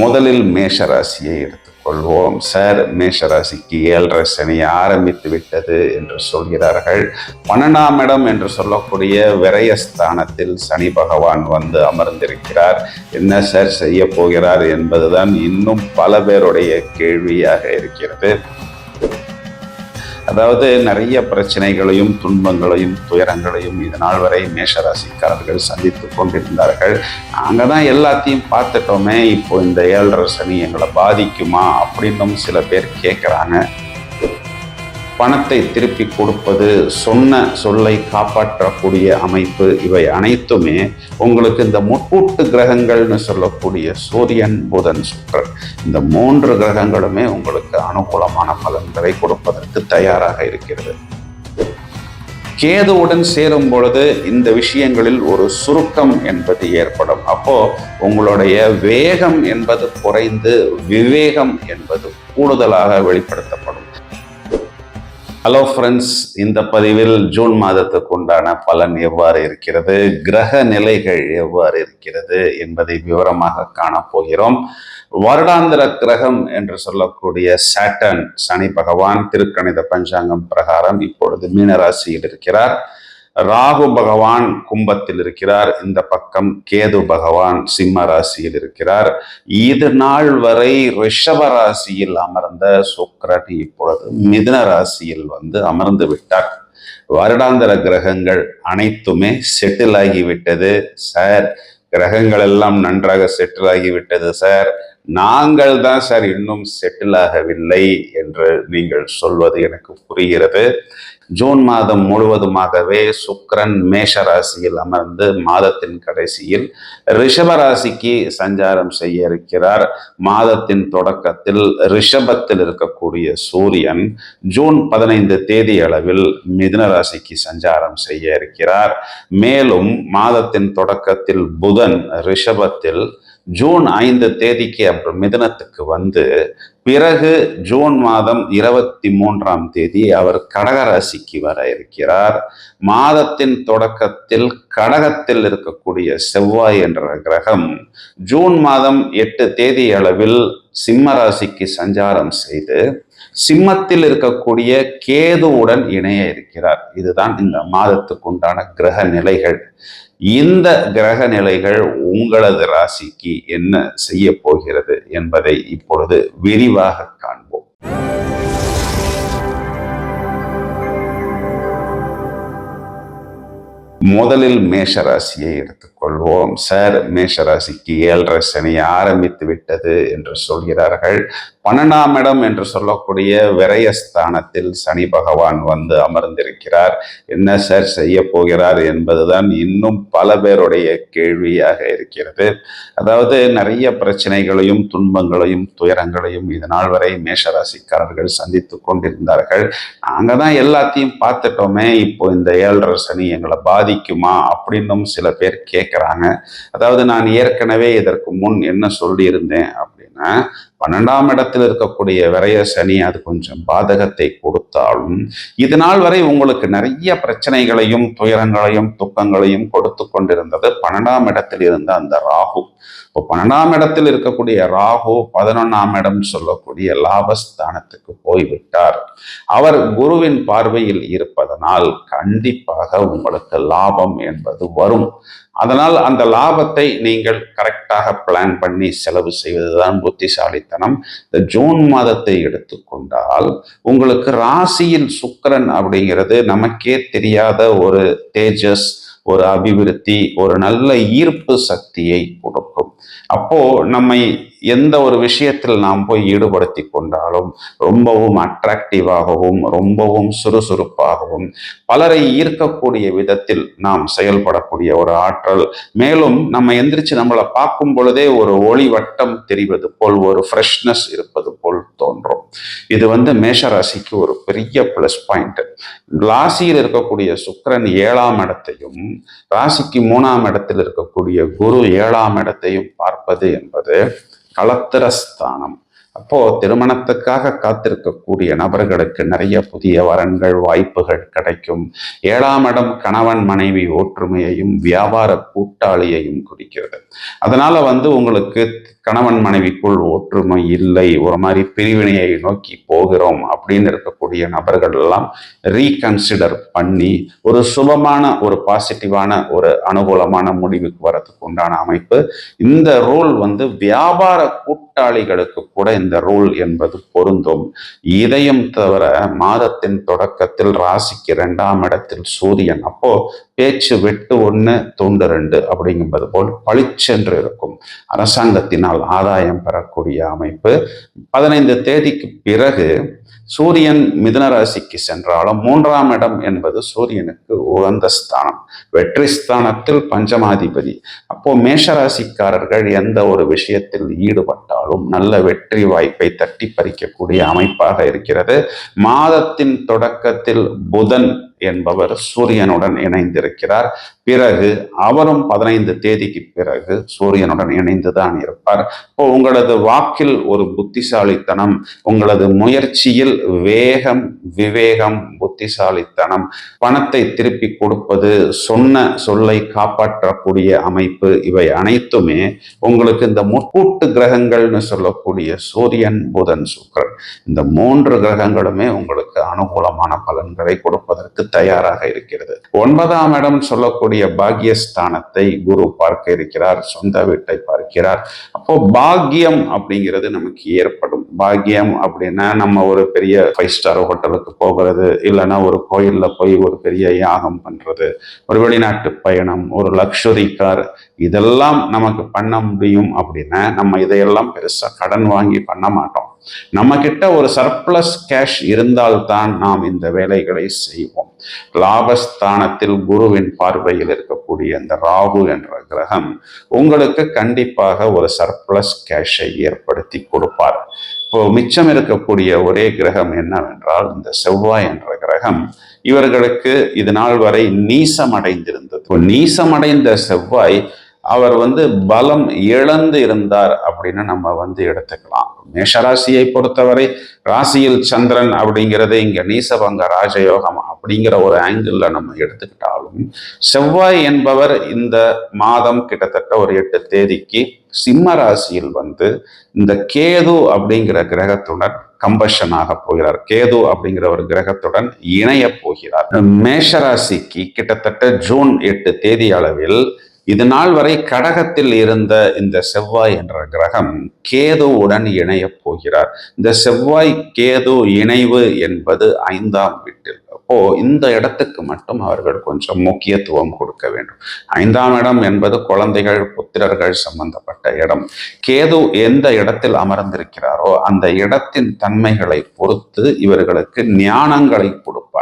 முதலில் மேஷராசியை எடுத்துக்கொள்வோம். சார் மேஷராசிக்கு ஏழரை சனி ஆரம்பித்து விட்டது என்று சொல்கிறார்கள். பன்னெண்டாம் இடம் என்று சொல்லக்கூடிய விரயஸ்தானத்தில் சனி பகவான் வந்து அமர்ந்திருக்கிறார். என்ன சார் செய்ய போகிறார் என்பதுதான் இன்னும் பல பேருடைய கேள்வியாக இருக்கிறது. அதாவது நிறைய பிரச்சனைகளையும் துன்பங்களையும் துயரங்களையும் இது நாள் வரை மேஷராசிக்காரர்கள் சந்தித்து கொண்டிருந்தார்கள். நாங்கள் தான் எல்லாத்தையும் பார்த்துட்டோமே. இப்போ இந்த ஏழரை சனி எங்களை பாதிக்குமா? அப்படின்னும் சில பேர் கேட்குறாங்க பணத்தை திருப்பி கொடுப்பது சொன்ன சொல்லை காப்பாற்றக்கூடிய அமைப்பு இவை அனைத்துமே உங்களுக்கு இந்த முக்கூட்டு கிரகங்கள்னு சொல்லக்கூடிய சூரியன் புதன் சுக்கரன் இந்த மூன்று கிரகங்களுமே உங்களுக்கு அனுகூலமான பலன்களை கொடுப்பதற்கு தயாராக இருக்கிறது. கேதுவுடன் சேரும் பொழுது இந்த விஷயங்களில் ஒரு சுருக்கம் என்பது ஏற்படும். அப்போ உங்களுடைய வேகம் என்பது குறைந்து விவேகம் என்பது கூடுதலாக வெளிப்படுத்தப்படும். ஹலோ ஃப்ரெண்ட்ஸ் இந்த பதிவில் ஜூன் மாதத்துக்கு உண்டான பலன் எவ்வாறு இருக்கிறது? கிரக நிலைகள் எவ்வாறு இருக்கிறது என்பதை விவரமாக காணப்போகிறோம் வருடாந்திர கிரகம் என்று சொல்லக்கூடிய சாட்டன் சனி பகவான் திருக்கணித பஞ்சாங்கம் பிரகாரம் இப்பொழுது மீனராசியில் இருக்கிறார். ராகு பகவான் கும்பத்தில் இருக்கிறார். இந்த பக்கம் கேது பகவான் சிம்ம ராசியில் இருக்கிறார். இது நாள் வரை ரிஷப ராசியில் அமர்ந்த சுக்கிரன் இப்பொழுது மிதுன ராசியில் வந்து அமர்ந்து விட்டார். வருடாந்திர கிரகங்கள் அனைத்துமே செட்டில் ஆகிவிட்டது சார் கிரகங்கள் எல்லாம் நன்றாக செட்டில் ஆகிவிட்டது சார் நாங்கள் தான் சார் இன்னும் செட்டில் ஆகவில்லை என்று நீங்கள் சொல்வது எனக்கு புரிகிறது. ஜூன் மாதம் முழுவதுமாகவே சுக்ரன் மேஷ ராசியில் அமர்ந்து மாதத்தின் கடைசியில் ரிஷப ராசிக்கு சஞ்சாரம் செய்ய இருக்கிறார். மாதத்தின் தொடக்கத்தில் ரிஷபத்தில் இருக்கக்கூடிய சூரியன் ஜூன் பதினைந்து தேதி அளவில் மிதுன ராசிக்கு சஞ்சாரம் செய்ய இருக்கிறார். மேலும் மாதத்தின் தொடக்கத்தில் புதன் ரிஷபத்தில் ஜூன் ஐந்து தேதிக்கு அப்புறம் மிதனத்துக்கு வந்து பிறகு ஜூன் மாதம் இருபத்தி மூன்றாம் தேதி அவர் கடகராசிக்கு வர இருக்கிறார். மாதத்தின் தொடக்கத்தில் கடகத்தில் இருக்கக்கூடிய செவ்வாய் என்ற கிரகம் ஜூன் மாதம் எட்டு தேதி அளவில் சிம்ம ராசிக்கு சஞ்சாரம் செய்து சிம்மத்தில் இருக்கக்கூடிய கேதுவுடன் இணைய இருக்கிறார். இதுதான் இந்த மாதத்துக்கு உண்டான கிரக நிலைகள். இந்த கிரக நிலைகள் உங்களது ராசிக்கு என்ன செய்ய போகிறது என்பதை இப்பொழுது விரிவாக காண்போம். முதலில் மேஷ ராசியை எடுத்து கொள்வோம். சார் மேஷராசிக்கு ஏழரை சனி ஆரம்பித்து விட்டது என்று சொல்கிறார்கள். பன்னெண்டாம் இடம் என்று சொல்லக்கூடிய விரயஸ்தானத்தில் சனி பகவான் வந்து அமர்ந்திருக்கிறார். என்ன சார் செய்ய போகிறார் என்பதுதான் இன்னும் பல பேருடைய கேள்வியாக இருக்கிறது. அதாவது நிறைய பிரச்சனைகளையும் துன்பங்களையும் துயரங்களையும் இதனால் வரை மேஷராசிக்காரர்கள் சந்தித்து கொண்டிருந்தார்கள். நாங்கள் தான் எல்லாத்தையும் பார்த்துட்டோமே. இப்போ இந்த ஏழரை சனி எங்களை பாதிக்குமா? அப்படின்னும் சில பேர் கேட்க கேட்குறாங்க அதாவது நான் ஏற்கனவே இதற்கு முன் என்ன சொல்லியிருந்தேன் அப்படின்னா பன்னெண்டாம் இடத்தில் இருக்கக்கூடிய விரைய சனி அது கொஞ்சம் பாதகத்தை கொடுத்தாலும் இது நாள் வரை உங்களுக்கு நிறைய பிரச்சனைகளையும் துயரங்களையும் துக்கங்களையும் கொடுத்து கொண்டிருந்தது பன்னெண்டாம் இடத்தில் இருந்த அந்த ராகு. இப்போ பன்னெண்டாம் இடத்தில் இருக்கக்கூடிய ராகு பதினொன்னாம் இடம் சொல்லக்கூடிய லாபஸ்தானத்துக்கு போய்விட்டார். அவர் குருவின் பார்வையில் அதனால் கண்டிப்பாக உங்களுக்கு லாபம் என்பது வரும். அதனால் அந்த லாபத்தை நீங்கள் கரெக்டாக பிளான் பண்ணி செலவு செய்வதுதான் புத்திசாலித்தனம். இந்த ஜூன் மாதத்தை எடுத்துக்கொண்டால் உங்களுக்கு ராசியில் சுக்கரன் அப்படிங்கிறது நமக்கே தெரியாத ஒரு தேஜஸ் ஒரு அபிவிருத்தி ஒரு நல்ல ஈர்ப்பு சக்தியை கொடுக்கும். அப்போ நம்மை எந்த ஒரு விஷயத்தில் நாம் போய் ஈடுபடுத்தி கொண்டாலும் ரொம்பவும் அட்ராக்டிவாகவும் ரொம்பவும் சுறுசுறுப்பாகவும் பலரை ஈர்க்கக்கூடிய விதத்தில் நாம் செயல்படக்கூடிய ஒரு ஆற்றல். மேலும் நம்ம எந்திரிச்சு நம்மளை பார்க்கும் பொழுதே ஒரு ஒளி வட்டம் தெரிவது போல் ஒரு ஃப்ரெஷ்னஸ் இருப்பது போல் தோன்றும். இது வந்து மேஷராசிக்கு ஒரு பெரிய ப்ளஸ் பாயிண்ட் ராசியில் இருக்கக்கூடிய சுக்கரன் ஏழாம் இடத்தையும் ராசிக்கு மூணாம் இடத்தில் இருக்கக்கூடிய குரு ஏழாம் இடத்தையும் பார்ப்பது என்பது களத்திரஸ்தானம் அப்போ திருமணத்துக்காக காத்திருக்கக்கூடிய நபர்களுக்கு நிறைய புதிய வரன்கள் வாய்ப்புகள் கிடைக்கும். ஏழாம் இடம் கணவன் மனைவி ஒற்றுமையையும் வியாபார கூட்டாளியையும் குறிக்கிறது. அதனால வந்து உங்களுக்கு கணவன் மனைவிக்குள் ஒற்றுமை இல்லை ஒரு மாதிரி பிரிவினையை நோக்கி போகிறோம் அப்படின்னு இருக்கக்கூடிய நபர்கள் எல்லாம் ரீகன்சிடர் பண்ணி ஒரு சுபமான ஒரு பாசிட்டிவான ஒரு அனுகூலமான முடிவுக்கு வரதுக்கு உண்டான அமைப்பு. இந்த ரூல் வந்து வியாபார கூட்டாளிகளுக்கு கூட இந்த ரூல் என்பது பொருந்தும். இதையும் தவிர மாதத்தின் தொடக்கத்தில் ராசிக்கு இரண்டாம் இடத்தில் சூரியன். அப்போ பேச்சு வெட்டு ஒன்று தூண்டு ரெண்டு அப்படிங்கும்போது போல் பளிச்சென்று இருக்கும். அரசாங்கத்தினால் ஆதாயம் பெறக்கூடிய அமைப்பு. பதினைந்து தேதிக்கு பிறகு சூரியன் மிதுன ராசிக்கு சென்றாலும் மூன்றாம் இடம் என்பது சூரியனுக்கு உகந்த ஸ்தானம். வெற்றி ஸ்தானத்தில் பஞ்சமாதிபதி. அப்போ மேஷராசிக்காரர்கள் எந்த ஒரு விஷயத்தில் ஈடுபட்டாலும் நல்ல வெற்றி வாய்ப்பை தட்டி பறிக்கக்கூடிய அமைப்பாக இருக்கிறது. மாதத்தின் தொடக்கத்தில் புதன் என்பவர் சூரியனுடன் இணைந்திருக்கிறார். பிறகு அவரும் பதினைந்து தேதிக்கு பிறகு சூரியனுடன் இணைந்துதான் இருப்பார். இப்போ உங்களது வாக்கில் ஒரு புத்திசாலித்தனம் உங்களது முயற்சியில் வேகம் விவேகம் புத்திசாலித்தனம் பணத்தை திருப்பி கொடுப்பது சொன்ன சொல்லை காப்பாற்றக்கூடிய அமைப்பு இவை அனைத்துமே உங்களுக்கு இந்த முக்கூட்டு கிரகங்கள்னு சொல்லக்கூடிய சூரியன் புதன் சுக்கரன் இந்த மூன்று கிரகங்களுமே உங்களுக்கு அனுகூலமான பலன்களை கொடுப்பதற்கு தயாராக இருக்கிறது. ஒன்பதாம் இடம் சொல்லக்கூடிய பாக்கியஸ்தானத்தை குரு பார்க்க இருக்கிறார் சொந்த வீட்டை பார்க்கிறார். அப்போ பாக்கியம் அப்படிங்கிறது நமக்கு ஏற்படும். பாக்கியம் அப்படின்னா நம்ம ஒரு பெரிய ஃபைவ் ஸ்டார் ஹோட்டலுக்கு போகிறது இல்லைன்னா ஒரு கோயிலில் போய் ஒரு பெரிய யாகம் பண்றது ஒரு வெளிநாட்டு பயணம் ஒரு லக்ஸுரி கார் இதெல்லாம் நமக்கு பண்ண முடியும் அப்படின்னா நம்ம இதையெல்லாம் பெருசாக கடன் வாங்கி பண்ண மாட்டோம். நம்ம கிட்ட ஒரு சர்ப்ளஸ் கேஷ் இருந்தால்தான் நாம் இந்த வேலைகளை செய்வோம். லாபஸ்தானத்தில் குருவின் பார்வையில் இருக்கக்கூடிய அந்த ராகு என்ற கிரகம் உங்களுக்கு கண்டிப்பாக ஒரு சர்ப்ளஸ் கேஷை ஏற்படுத்தி கொடுப்பார். இப்போ மிச்சம் இருக்கக்கூடிய ஒரே கிரகம் என்னவென்றால் இந்த செவ்வாய் என்ற கிரகம். இவர்களுக்கு இது நாள் வரை நீசமடைந்திருந்தது. நீசமடைந்த செவ்வாய் அவர் வந்து பலம் இழந்து இருந்தார் அப்படின்னு நம்ம வந்து எடுத்துக்கலாம். மேஷராசியை பொறுத்தவரை ராசியில் சந்திரன் அப்படிங்கிறது இங்க நீசபங்க ராஜயோகம் அப்படிங்கிற ஒரு ஆங்கிள் நம்ம எடுத்துக்கிட்டாலும் செவ்வாய் என்பவர் இந்த மாதம் கிட்டத்தட்ட ஒரு எட்டு தேதிக்கு சிம்ம ராசியில் வந்து இந்த கேது அப்படிங்கிற கிரகத்துடன் கம்பஷனாக போகிறார். கேது அப்படிங்கிற ஒரு கிரகத்துடன் இணைய போகிறார். மேஷராசிக்கு கிட்டத்தட்ட ஜூன் எட்டு தேதி அளவில் இது நாள் வரை கடகத்தில் இருந்த இந்த செவ்வாய் என்ற கிரகம் கேதுவுடன் இணையப் போகிறார். இந்த செவ்வாய் கேது இணைவு என்பது ஐந்தாம் வீட்டில். அப்போ இந்த இடத்துக்கு மட்டும் அவர்கள் கொஞ்சம் முக்கியத்துவம் கொடுக்க வேண்டும். ஐந்தாம் இடம் என்பது குழந்தைகள் புத்திரர்கள் சம்பந்தப்பட்ட இடம். கேது எந்த இடத்தில் அமர்ந்திருக்கிறாரோ அந்த இடத்தின் தன்மைகளை பொறுத்து இவர்களுக்கு ஞானங்களை கொடுப்பார்.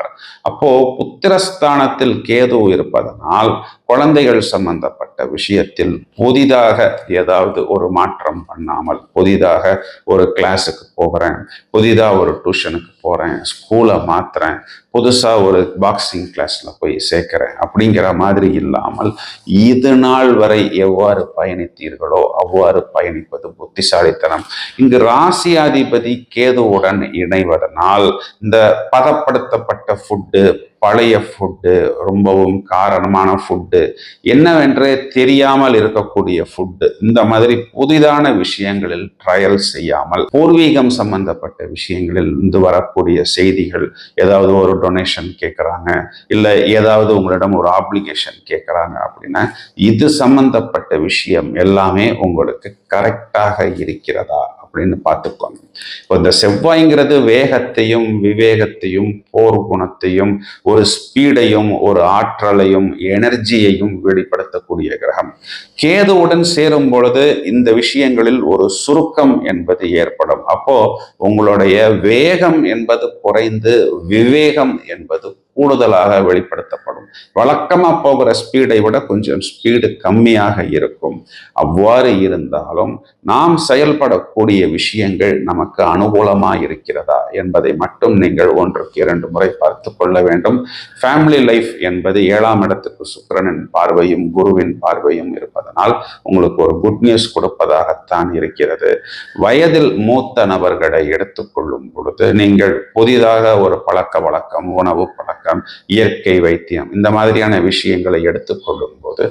அப்போ புத்திரஸ்தானத்தில் கேது இருப்பதனால் குழந்தைகள் சம்பந்தப்பட்ட விஷயத்தில் புதிதாக ஏதாவது ஒரு மாற்றம் பண்ணாமல் புதிதாக ஒரு கிளாஸுக்கு போகிறேன் புதிதாக ஒரு டியூஷனுக்கு போகிறேன் ஸ்கூலை மாத்துறேன் புதுசாக ஒரு பாக்ஸிங் கிளாஸில் போய் சேர்க்குறேன் அப்படிங்கிற மாதிரி இல்லாமல் இது நாள் வரை எவ்வாறு பயணித்தீர்களோ அவ்வாறு பயணிப்பது புத்திசாலித்தனம். இங்கு ராசியாதிபதி கேதுவுடன் இணைவதனால் இந்த பதப்படுத்தப்பட்ட ஃபுட்டு பழைய ஃபுட்டு ரொம்பவும் காரணமான ஃபுட்டு என்னவென்றே தெரியாமல் இருக்கக்கூடிய ஃபுட்டு இந்த மாதிரி புதிதான விஷயங்களில் ட்ரையல் செய்யாமல் பூர்வீகம் சம்பந்தப்பட்ட விஷயங்களில் இருந்து வரக்கூடிய செய்திகள் ஏதாவது ஒரு டொனேஷன் கேட்குறாங்க இல்லை ஏதாவது உங்களிடம் ஒரு ஆப்ளிகேஷன் கேட்குறாங்க அப்படின்னா இது சம்பந்தப்பட்ட விஷயம் எல்லாமே உங்களுக்கு கரெக்டாக இருக்கிறதா அப்படின்னு பார்த்துக்கோங்க. இப்போ இந்த செவ்வாய்ங்கிறது வேகத்தையும் விவேகத்தையும் போர் குணத்தையும் ஒரு ஸ்பீடையும் ஒரு ஆற்றலையும் எனர்ஜியையும் வெளிப்படுத்தக்கூடிய கிரகம். கேதுவுடன் சேரும் பொழுது இந்த விஷயங்களில் ஒரு சுருக்கம் என்பது ஏற்படும். அப்போ உங்களுடைய வேகம் என்பது குறைந்து விவேகம் என்பது கூடுதலாக வெளிப்படுத்தப்படும். வழக்கமா போகிற ஸ்பீடை விட கொஞ்சம் ஸ்பீடு கம்மியாக இருக்கும். அவ்வாறு இருந்தாலும் நாம் செயல்படக்கூடிய விஷயங்கள் நமக்கு அனுகூலமா இருக்கிறதா என்பதை மட்டும் நீங்கள் ஒன்றுக்கு இரண்டு முறை பார்த்து கொள்ள வேண்டும். ஃபேமிலி லைஃப் என்பது ஏழாம் இடத்துக்கு சுக்கிரனின் பார்வையும் குருவின் பார்வையும் இருப்பதனால் உங்களுக்கு ஒரு குட் நியூஸ் கொடுப்பதாகத்தான் இருக்கிறது. வயதில் மூத்த நபர்களை எடுத்துக்கொள்ளும் பொழுது நீங்கள் புதிதாக ஒரு பழக்க வழக்கம் உணவு பழக்கம் இயற்கை வைத்தியம் இந்த மாதிரியான விஷயங்களை எடுத்துக்கொள்ளும் போது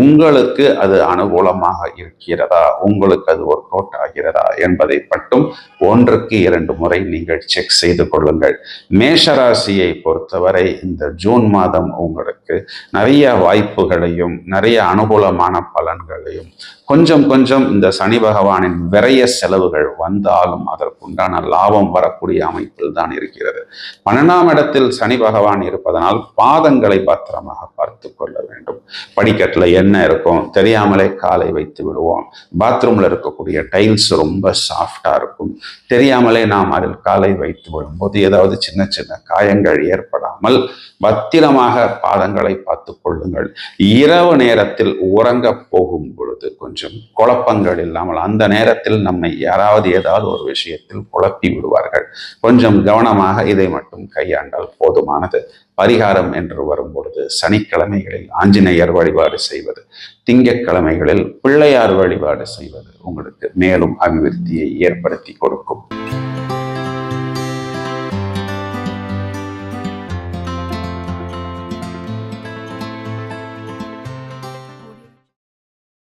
உங்களுக்கு அது அனுகூலமாக இருக்கிறதா? உங்களுக்கு அது ஒர்க் அவுட் ஆகிறதா? என்பதை மட்டும் ஒன்றுக்கு இரண்டு முறை நீங்கள் செக் செய்து கொள்ளுங்கள். மேஷராசியை பொறுத்தவரை இந்த ஜூன் மாதம் உங்களுக்கு நிறைய வாய்ப்புகளையும் நிறைய அனுகூலமான பலன்களையும் கொஞ்சம் கொஞ்சம் இந்த சனி பகவானின் விரைய செலவுகள் வந்தாலும் அதற்குண்டான லாபம் வரக்கூடிய அமைப்பில் தான் இருக்கிறது. பன்னெண்டாம் இடத்தில் சனி பகவான் இருப்பதனால் பாதங்களை பத்திரமாக பார்த்து கொள்ள வேண்டும். படிக்கட்டில் என்ன இருக்கும்? தெரியாமலே காலை வைத்து விடுவோம். பாத்ரூம்ல இருக்கக்கூடிய டைல்ஸ் ரொம்ப சாஃப்டா இருக்கும். தெரியாமலே நாம் அதில் காலை வைத்து வரும்போது ஏதாவது சின்ன சின்ன காயங்கள் ஏற்படாமல் பத்திரமாக பாதங்களை பார்த்து கொள்ளுங்கள். இரவு நேரத்தில் உறங்க போகும் பொழுது கொஞ்சம் குழப்பங்கள் இல்லாமல் அந்த நேரத்தில் நம்மை யாராவது ஏதாவது ஒரு விஷயத்தில் குழப்பி விடுவார்கள். கொஞ்சம் கவனமாக இதை மட்டும் கையாண்டால் போதுமானது. பரிகாரம் என்று வரும்பொழுது சனிக்கிழமைகளில் ஆஞ்சநேயர் வழிபாடு செய்வது திங்கட்கிழமைகளில் பிள்ளையார் வழிபாடு செய்வது உங்களுக்கு மேலும் அபிவிருத்தியை ஏற்படுத்தி கொடுக்கும்.